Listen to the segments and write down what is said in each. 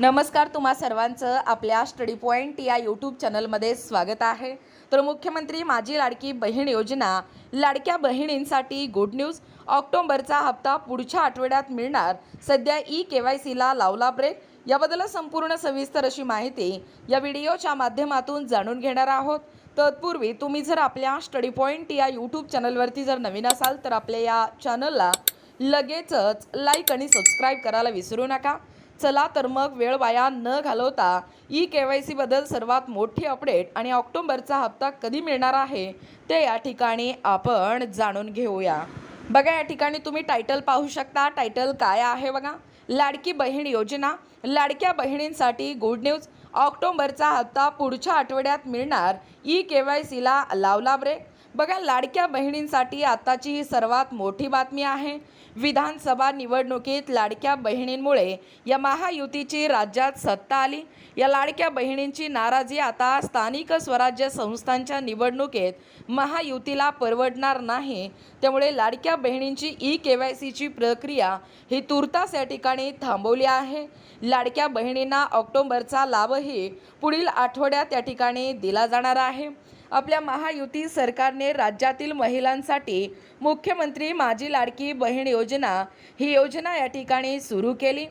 नमस्कार तुम्हा सर्वांचं आपल्या स्टडी पॉईंट या यूट्यूब चॅनलमध्ये स्वागत आहे. तर मुख्यमंत्री माझी लाडकी बहीण योजना लाडक्या बहिणींसाठी गुड न्यूज ऑक्टोबरचा हप्ता पुढच्या आठवड्यात मिळणार. सध्या ई के वाय सीला लावला ब्रेक याबद्दल संपूर्ण सविस्तर अशी माहिती या व्हिडिओच्या माध्यमातून जाणून घेणार आहोत. तत्पूर्वी तुम्ही जर आपल्या स्टडी पॉईंट या यूट्यूब चॅनलवरती जर नवीन असाल तर आपल्या या चॅनलला लगेचच लाईक आणि सबस्क्राईब करायला विसरू नका. चला तर मग वेळ वाया न घालवता ई के वाय सीबद्दल सर्वात मोठी अपडेट आणि ऑक्टोबरचा हप्ता कधी मिळणार आहे ते या ठिकाणी आपण जाणून घेऊया. बघा या ठिकाणी तुम्ही टायटल पाहू शकता. टायटल काय आहे बघा? लाडकी बहीण योजना. लाडक्या बहिणींसाठी गुड न्यूज ऑक्टोबरचा हप्ता पुढच्या आठवड्यात मिळणार. ई के वाय सीला लावला ब्रेक बघा लाडक्या बहिणींसाठी आताची ही सर्वात मोठी बातमी आहे. विधानसभा निवडणुकीत लाडक्या बहिणींमुळे या महायुतीची राज्यात सत्ता आली. या लाडक्या बहिणींची नाराजी आता स्थानिक स्वराज्य संस्थांच्या निवडणुकीत महायुतीला परवडणार नाही. त्यामुळे लाडक्या बहिणींची ई के वाय सीची प्रक्रिया ही तुर्तास या ठिकाणी थांबवली आहे. लाडक्या बहिणींना ऑक्टोबरचा लाभही पुढील आठवड्यात या ठिकाणी दिला जाणार आहे. आपल्या महायुती सरकारने राज्यातील महिलांसाठी मुख्यमंत्री माझी लाडकी बहीण योजना ही योजना या ठिकाणी सुरू केली.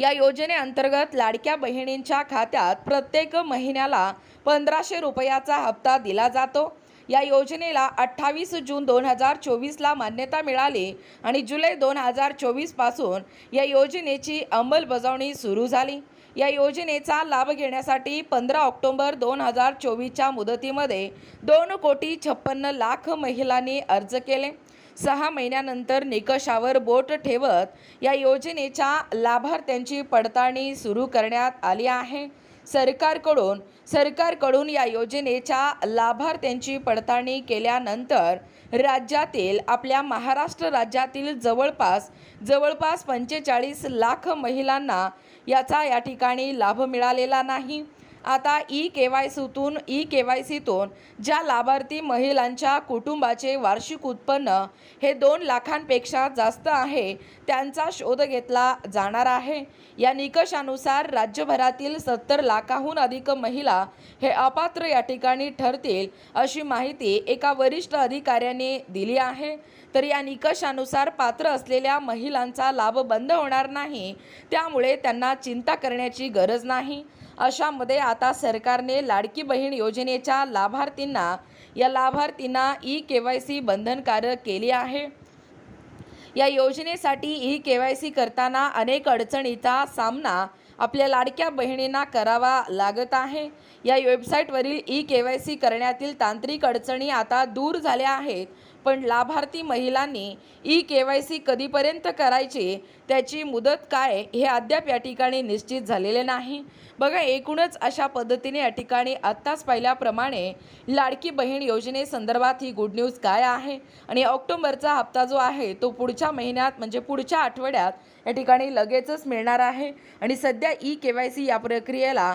या योजनेअंतर्गत लाडक्या बहिणींच्या खात्यात प्रत्येक महिन्याला पंधराशे रुपयाचा हप्ता दिला जातो. या योजनेला अठ्ठावीस जून दोन हजार चोवीसला मान्यता मिळाली आणि जुलै दोन हजार चोवीसपासून या योजनेची अंमलबजावणी सुरू झाली. या योजनेचा लाभ घेण्यासाठी पंधरा ऑक्टोबर दोन हजार चोवीसच्या मुदतीमध्ये दोन कोटी छप्पन्न लाख महिलांनी अर्ज केले. सहा महिन्यानंतर निकषावर बोट ठेवत या योजनेच्या लाभार्थ्यांची पडताळणी सुरू करण्यात आली आहे. सरकारकडून सरकारकडून या योजनेच्या लाभार्थ्यांची पडताळणी केल्यानंतर राज्यातील आपल्या महाराष्ट्र राज्यातील जवळपास जवळपास पंचेचाळीस लाख महिलांना याचा या ठिकाणी लाभ मिळालेला नाही. आता ई के वाय सीतून ई के वाय सीतून ज्या लाभार्थी महिलांच्या कुटुंबाचे वार्षिक उत्पन्न हे दोन लाखांपेक्षा जास्त आहे त्यांचा शोध घेतला जाणार आहे. या निकषानुसार राज्यभरातील सत्तर लाखाहून अधिक महिला हे अपात्र या ठिकाणी ठरतील अशी माहिती एका वरिष्ठ अधिकाऱ्याने दिली आहे. तर या निकषानुसार पात्र असलेल्या महिलांचा लाभ बंद होणार नाही त्यामुळे त्यांना चिंता करण्याची गरज नाही. अशामध्ये आता आता सरकारने लाडकी बहीण योजनेच्या लाभार्थींना या लाभार्थींना ई के वाय सी बंधनकारक केली आहे. या योजनेसाठी ई के वाय सी करताना अनेक अडचणीचा सामना आपल्या लाडक्या बहिणींना करावा लागत आहे. या वेबसाईटवरील ई के वाय सी करण्यातील तांत्रिक अडचणी आता दूर झाल्या आहेत. पण लाभार्थी महिलांनी ई के वाय सी कधीपर्यंत करायची त्याची मुदत काय हे अद्याप या ठिकाणी निश्चित झालेले नाही. बघा एकूणच अशा पद्धतीने या ठिकाणी आत्ताच पाहिल्याप्रमाणे लाडकी बहीण योजनेसंदर्भात ही गुड न्यूज काय आहे? आणि ऑक्टोबरचा हप्ता जो आहे तो पुढच्या महिन्यात म्हणजे पुढच्या आठवड्यात या ठिकाणी लगेचच मिळणार आहे. आणि सध्या ई के वाय सी या प्रक्रियेला